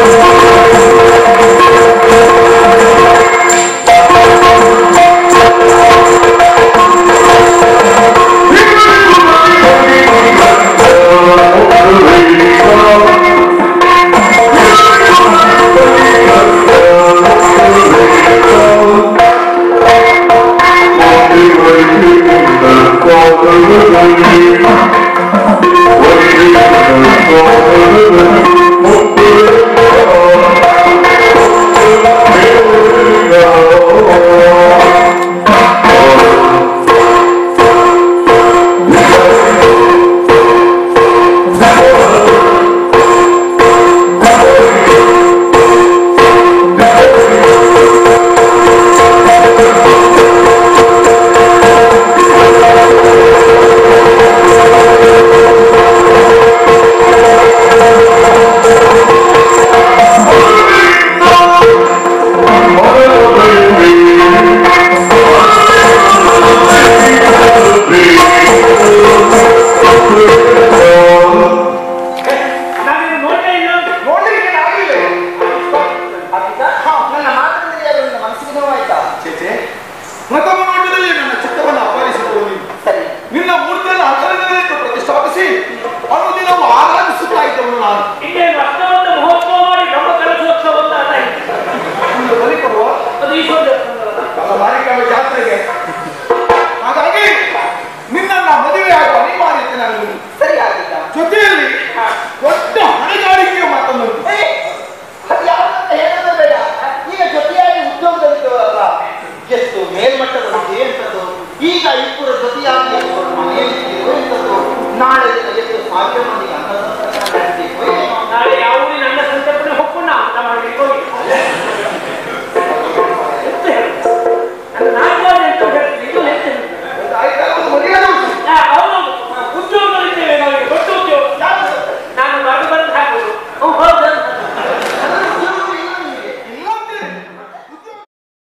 Lord. ಜೊತೆಯಲ್ಲಿ ದೊಡ್ಡ ಹೊಣೆಗಾರಿಕೆಯ ಮಾತನ್ನು ಈಗ ಜೊತೆಯಾಗಿ ಎಷ್ಟು ಈಗ ಇಬ್ಬರು ಜೊತೆಯಾಗಿ ನಾಳೆ ಎಷ್ಟು ಮಾಡಿ